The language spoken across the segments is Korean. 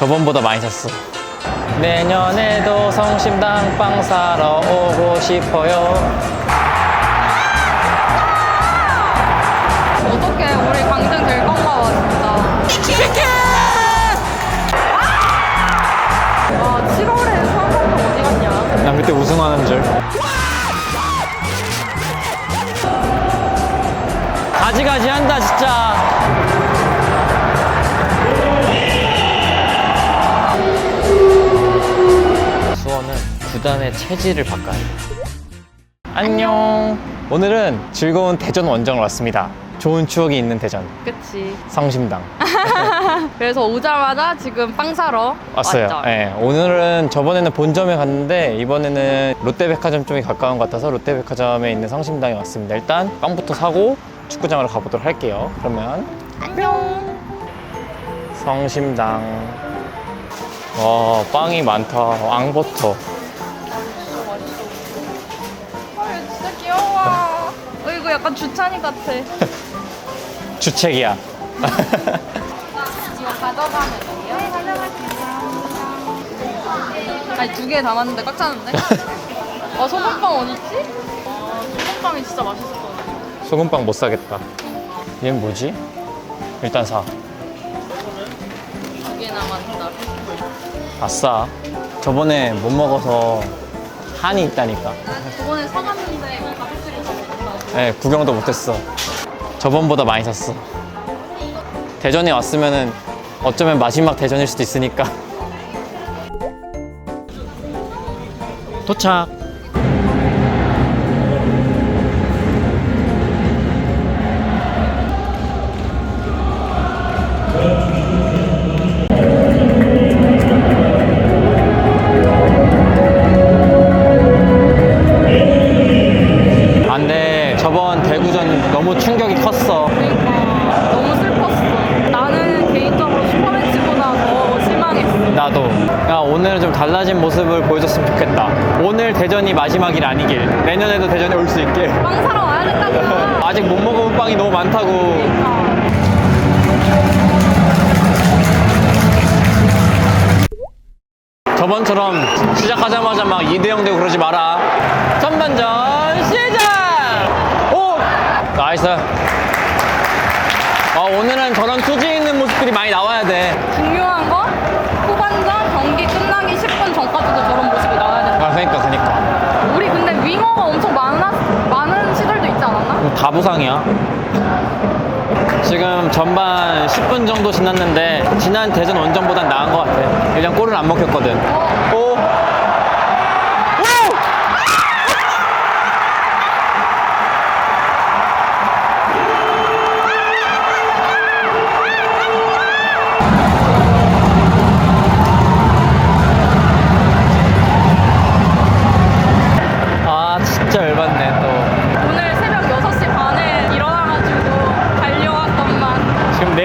저번보다 많이 샀어. 내년에도 성심당 빵 사러 오고 싶어요. 어떻게 우리 강등 될 건가 봐 진짜. 와 7월에 수학평가 어디 갔냐? 난 그때 우승하는 줄. 가지가지 한다 진짜. 수원은 구단의 체질을 바꿔야 돼. 안녕. 오늘은 즐거운 대전 원정을 왔습니다. 좋은 추억이 있는 대전. 그치. 성심당. 그래서 오자마자 지금 빵 사러 왔어요. 왔죠. 네, 오늘은 저번에는 본점에 갔는데 이번에는 롯데백화점 쪽이 가까운 것 같아서 롯데백화점에 있는 성심당에 왔습니다. 일단 빵부터 사고 축구장으로 가보도록 할게요. 그러면 안녕. 성심당. 와 빵이 많다. 앙버터. 어, 이거 약간 주찬이 같아. 주책이야. 이거 가져가면 돼요? 아니 두 개 담았는데 꽉 차는데? 아 소금빵 어딨지? 아 소금빵이 진짜 맛있었거든 소금빵 못 사겠다. 얘는 뭐지? 일단 사. 두 개 남았다 아싸. 저번에 못 먹어서 한이 있다니까. 저번에 사갔는데 가족들이 다 네, 구경도 못했어. 저번보다 많이 샀어. 대전에 왔으면은 어쩌면 마지막 대전일 수도 있으니까. 도착. 오늘은 좀 달라진 모습을 보여줬으면 좋겠다. 오늘 대전이 마지막이 아니길. 내년에도 대전에 올 수 있게. 빵 사러 와야 된다고 아직 못 먹어본 빵이 너무 많다고. 저번처럼 시작하자마자 막 2대0 되고 그러지 마라. 선반전 시작! 오! 나이스. 아, 오늘은 저런 투지 있는 모습들이 많이 나와야 돼. 근데 윙어가 엄청 많아, 많은 시절도 있지 않았나? 다 부상이야. 지금 전반 10분 정도 지났는데 지난 대전 원정보단 나은 것 같아. 그냥 골을 안 먹혔거든. 어, 오!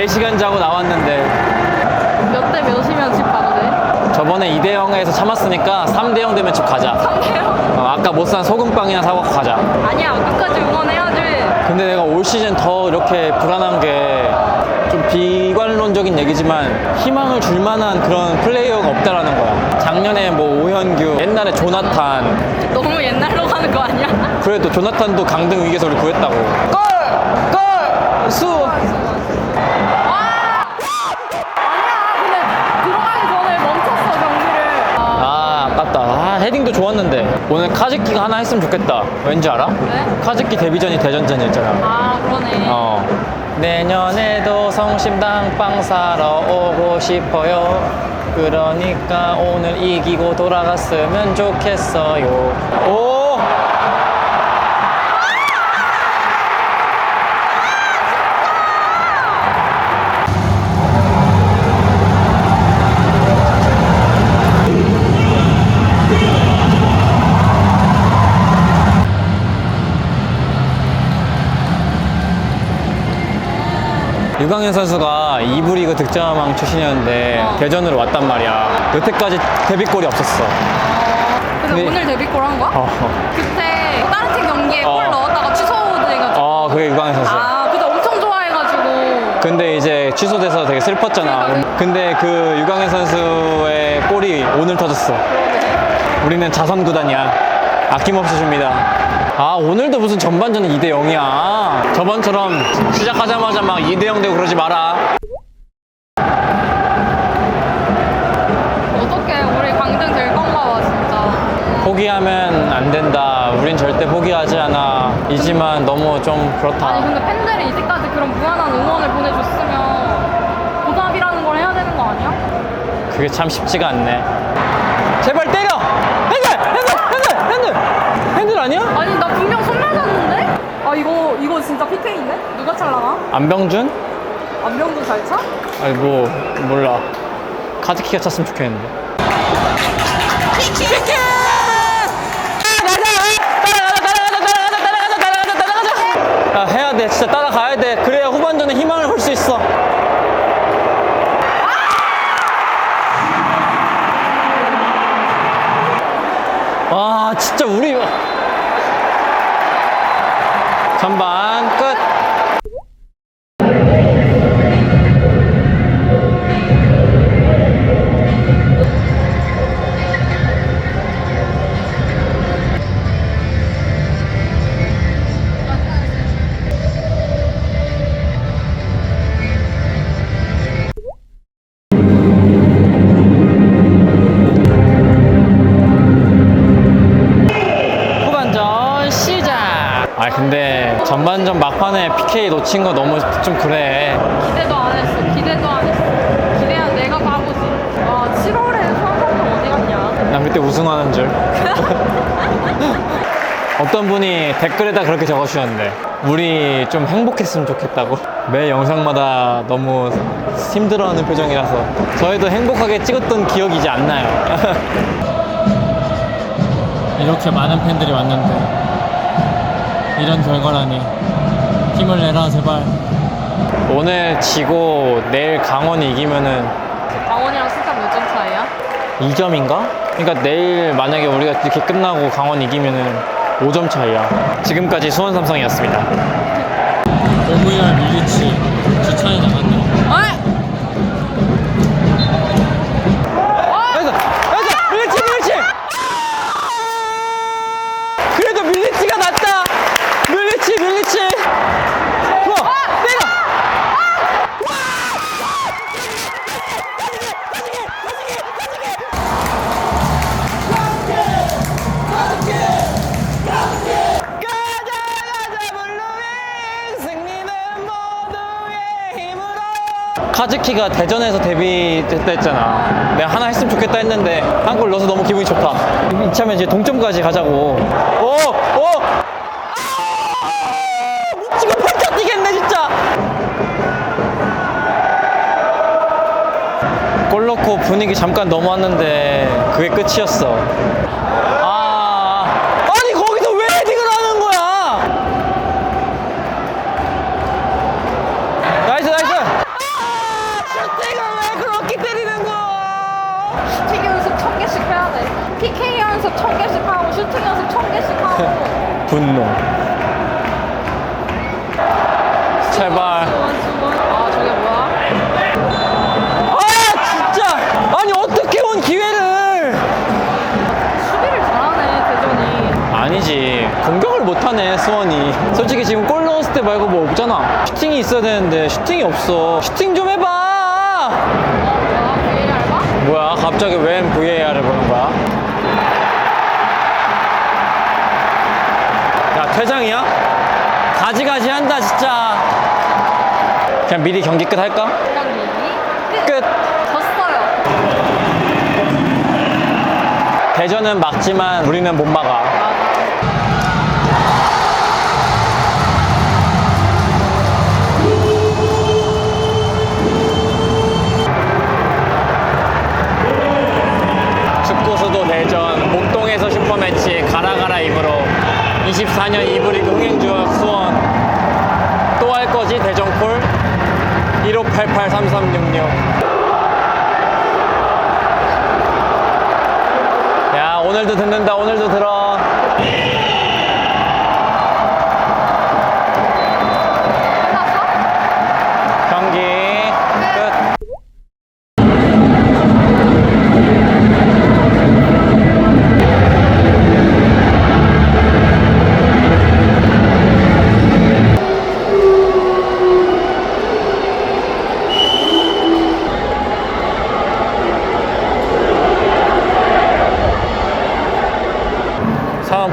4시간 자고 나왔는데 몇 대 몇이면 집 가도 돼? 저번에 2대 0에서 참았으니까 3대 0 되면 집 가자. 3대요? 어, 아까 못 산 소금빵이나 사고 가자. 아니야 끝까지 응원해야지 근데 내가 올 시즌 더 이렇게 불안한 게 좀 비관론적인 얘기지만 희망을 줄 만한 그런 플레이어가 없다라는 거야. 작년에 뭐 오현규, 옛날에 조나탄. 너무 옛날로 가는 거 아니야? 그래도 조나탄도 강등 위기에서 우리 구했다고. 골! 골! 수! 좋았는데. 오늘 카즈키가 하나 했으면 좋겠다. 왠지 알아? 네? 카즈키 데뷔전이 대전전이었잖아. 아 그러네 어. 내년에도 성심당 빵 사러 오고 싶어요. 그러니까 오늘 이기고 돌아갔으면 좋겠어요. 오! 유강현 선수가 2부 리그 득점왕 출신이었는데 어. 대전으로 왔단 말이야. 여태까지 데뷔골이 없었어. 근데 근데- 오늘 데뷔골 한 거야? 어. 그때 다른 팀 경기에 어. 골 넣었다가 취소돼가지고 어, 그게 유강현 선수. 아 그때 엄청 좋아해가지고 근데 이제 취소돼서 되게 슬펐잖아. 근데 그 유강현 선수의 골이 오늘 터졌어. 우리는 자선 구단이야. 아낌없이 줍니다. 아, 오늘도 무슨 전반전은 2대 0이야. 저번처럼 시작하자마자 막 2대 0 되고 그러지 마라. 어떻게 우리 강등 될 건가 봐 진짜. 포기하면 안 된다. 우린 절대 포기하지 않아. 이지만 너무 좀 아니 그렇다. 근데 팬들이 이때까지 그런 무한한 응원을 보내줬으면 보답이라는 걸 해야 되는 거 아니야? 그게 참 쉽지가 않네. 제발 때려! 핸들! 아니야? 아니 나 분명 손 맞았는데? 아 이거 이거 진짜 PK인데? 누가 찰라나? 안병준? 안병도 잘 차? 아니 뭐 몰라. 카즈키가 찼으면 좋겠는데. 야, 해야 돼. 진짜 따라가야 돼. 그래야 후반전에 희망을 볼 수 있어. 와, 진짜 우리. 전반 끝. 놓친 거 너무 좀 그래. 기대도 안 했어. 기대도 안 했어. 기대한 내가 바보지 와 7월에 수원삼성 어디 갔냐? 난 그때 우승하는 줄. 어떤 분이 댓글에다 그렇게 적어주셨는데 우리 좀 행복했으면 좋겠다고. 매 영상마다 너무 힘들어하는 표정이라서 저희도 행복하게 찍었던 기억이 이제 안 나요? 이렇게 많은 팬들이 왔는데 이런 결과라니 힘을 내라 제발 오늘 지고 내일 강원이 이기면은 강원이랑 승점 몇 점 차이야? 2점인가? 그러니까 내일 만약에 우리가 이렇게 끝나고 강원 이기면은 5점 차이야. 지금까지 수원 삼성이었습니다. 오무열 밀리치 주차에 나갔네. 어이! 나이스! 나이스! 밀리치 밀리치! 그래도 밀리치가 낫다! 밀리치 밀리치! 카즈키가 대전에서 데뷔했다 했잖아. 내가 하나 했으면 좋겠다 했는데 한 골 넣어서 너무 기분이 좋다. 이참에 이제 동점까지 가자고. 오! 오! 아! 미치고 팔짝 뛰겠네 진짜. 골 넣고 분위기 잠깐 넘어왔는데 그게 끝이었어. 있어야 되는데 슈팅이 없어. 슈팅 좀 해봐. 뭐야 갑자기 웬 VAR을 보는 거야? 야 퇴장이야? 가지가지 한다 진짜 그냥 미리 경기 끝 할까? 끝 졌어요 대전은 막지만 우리는 못 막아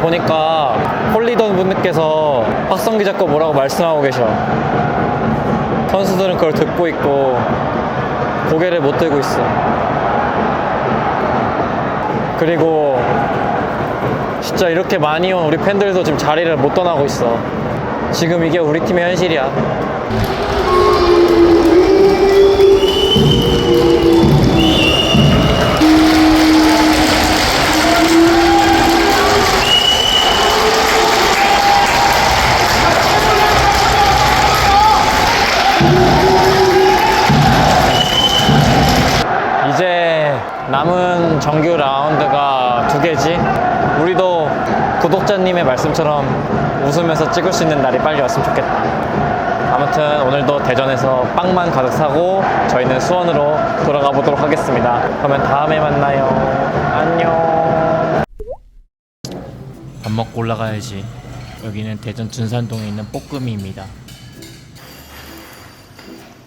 보니까 홀리던 분들께서 박성 기자 거 뭐라고 말씀하고 계셔. 선수들은 그걸 듣고 있고 고개를 못 들고 있어. 그리고 진짜 이렇게 많이 온 우리 팬들도 지금 자리를 못 떠나고 있어. 지금 이게 우리 팀의 현실이야. 남은 정규 라운드가 두 개지. 우리도 구독자님의 말씀처럼 웃으면서 찍을 수 있는 날이 빨리 왔으면 좋겠다. 아무튼 오늘도 대전에서 빵만 가득 사고 저희는 수원으로 돌아가 보도록 하겠습니다. 그러면 다음에 만나요. 안녕. 밥 먹고 올라가야지. 여기는 대전 둔산동에 있는 뽀금이입니다.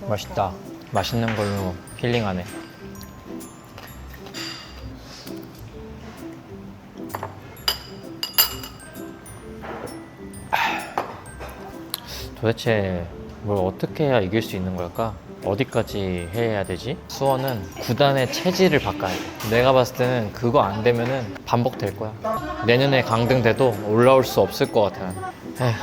맛있다. 맛있는 걸로 힐링하네. 도대체 뭘 어떻게 해야 이길 수 있는 걸까? 어디까지 해야 되지? 수원은 구단의 체질을 바꿔야 돼. 내가 봤을 때는 그거 안 되면은 반복될 거야. 내년에 강등돼도 올라올 수 없을 것 같아. 에휴,